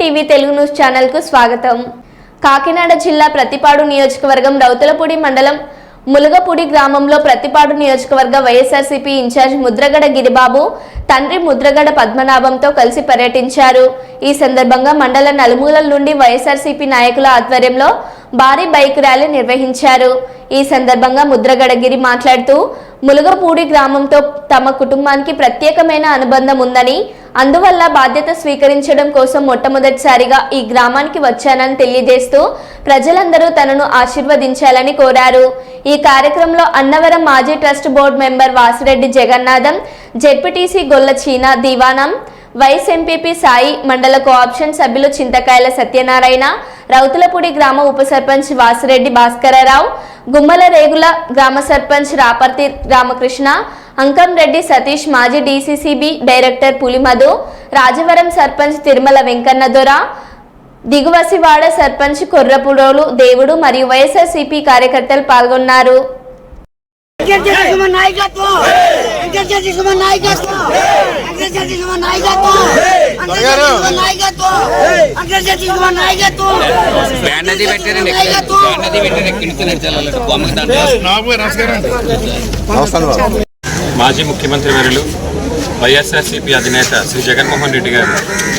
TV Telugu news ఛానల్కు స్వాగతం. కాకినాడ జిల్లా ప్రతిపాడు నియోజకవర్గం రౌతులపూడి మండలం ములుగపూడి గ్రామంలో ప్రతిపాడు నియోజకవర్గ వైఎస్ఆర్సీపీ ఇన్ఛార్జ్ ముద్రగడ గిరిబాబు తండ్రి ముద్రగడ పద్మనాభంతో కలిసి పర్యటించారు. ఈ సందర్భంగా మండల నలుమూలల నుండి వైఎస్ఆర్సీపీ నాయకుల ఆధ్వర్యంలో భారీ బైక్ ర్యాలీ నిర్వహించారు. ఈ సందర్భంగా ముద్రగడగిరి మాట్లాడుతూ ములుగపూడి గ్రామంతో తమ కుటుంబానికి ప్రత్యేకమైన అనుబంధం ఉందని అందువల్ల బాధ్యత స్వీకరించడం కోసం మొట్టమొదటిసారిగా ఈ గ్రామానికి వచ్చానని తెలియజేస్తూ ప్రజలందరూ తనను ఆశీర్వదించాలని కోరారు. ఈ కార్యక్రమంలో అన్నవరం మాజీ trust board member Vasireddy Jagannatham ZPTC Golla Cheena Divanam vice MPP Sai మండల కోఆప్షన్ సభ్యులు చింతకాయల సత్యనారాయణ రౌతులపూడి గ్రామ ఉప సర్పంచ్ వాసిరెడ్డి భాస్కరరావు గుమ్మల రేగుల గ్రామ సర్పంచ్ రాపర్తి రామకృష్ణ అంకం రెడ్డి సతీష్ మాజీ డీసీసీబీ డైరెక్టర్ పులిమధు రాజవరం సర్పంచ్ తిరుమల వెంకన్న దొర దిగువసివాడ సర్పంచ్ కొర్రపుడోలు దేవుడు మరియు వైఎస్ఆర్సీపీ కార్యకర్తలు పాల్గొన్నారు. నమస్కారం మాజీ ముఖ్యమంత్రి వర్యులు వైఎస్ఆర్సీపీ అధినేత శ్రీ జగన్మోహన్ రెడ్డి గారు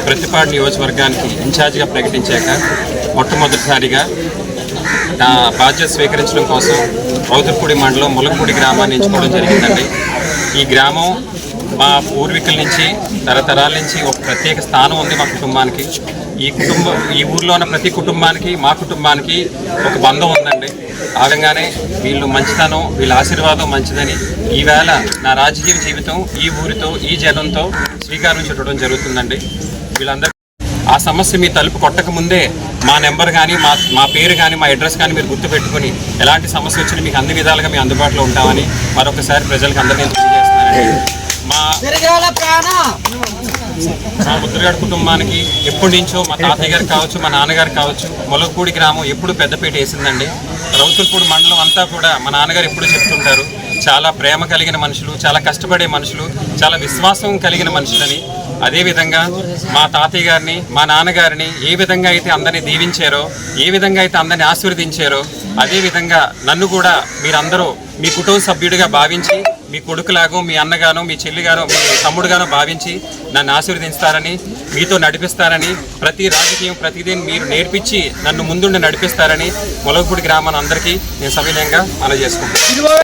ప్రతిపాడు నియోజకవర్గానికి ఇన్ఛార్జిగా ప్రకటించాక మొట్టమొదటిసారిగా నా బాధ్యత స్వీకరించడం కోసం రౌతుర్పూడి మండలం ములపూడి గ్రామాన్ని ఎంచుకోవడం జరిగిందండి. ఈ గ్రామం మా పూర్వీకుల నుంచి తరతరాల నుంచి ఒక ప్రత్యేక స్థానం ఉంది మా కుటుంబానికి. ఈ కుటుంబం ఈ ఊర్లో ఉన్న ప్రతి కుటుంబానికి మా కుటుంబానికి ఒక బంధం ఉందండి. ఆ విధంగానే వీళ్ళు మంచితనం వీళ్ళ ఆశీర్వాదం మంచిదని. ఈవేళ నా రాజకీయ జీవితం ఈ ఊరితో ఈ జనంతో శ్రీకారం చుట్టడం జరుగుతుందండి. వీళ్ళందరూ ఆ సమస్య మీ తలుపు కొట్టక ముందే మా నెంబర్ కానీ మా మా పేరు కానీ మా అడ్రస్ కానీ మీరు గుర్తుపెట్టుకుని ఎలాంటి సమస్య వచ్చినా మీకు అన్ని విధాలుగా మీ అందుబాటులో ఉంటామని మరొకసారి ప్రజలకు అందరినీ తెలియజేస్తున్నానండి. మా మా ముద్రగాడి కుటుంబానికి ఎప్పటి నుంచో మా తాతయ్య గారు కావచ్చు మా నాన్నగారు కావచ్చు మొలకపూడి గ్రామం ఎప్పుడు పెద్దపేట వేసిందండి. రౌతులపూడి మండలం అంతా కూడా మా నాన్నగారు ఎప్పుడు చెప్తుంటారు చాలా ప్రేమ కలిగిన మనుషులు చాలా కష్టపడే మనుషులు చాలా విశ్వాసం కలిగిన మనుషులని. అదేవిధంగా మా తాతయ్య గారిని మా నాన్నగారిని ఏ విధంగా అయితే అందరినీ దీవించారో ఏ విధంగా అయితే అందరినీ ఆశీర్వదించారో అదేవిధంగా నన్ను కూడా మీరందరూ మీ కుటుంబ సభ్యుడిగా భావించి మీ కొడుకులాగో మీ అన్నగానో మీ చెల్లిగానో మీ తమ్ముడుగానో భావించి నన్ను ఆశీర్వదిస్తారని మీతో నడిపిస్తారని ప్రతి రాజకీయం ప్రతిదీ మీరు నేర్పించి నన్ను ముందుండి నడిపిస్తారని మొలగపూడి గ్రామాన్ని అందరికీ నేను సవినయంగా అందజేసుకుంటాను చేసుకుంటాను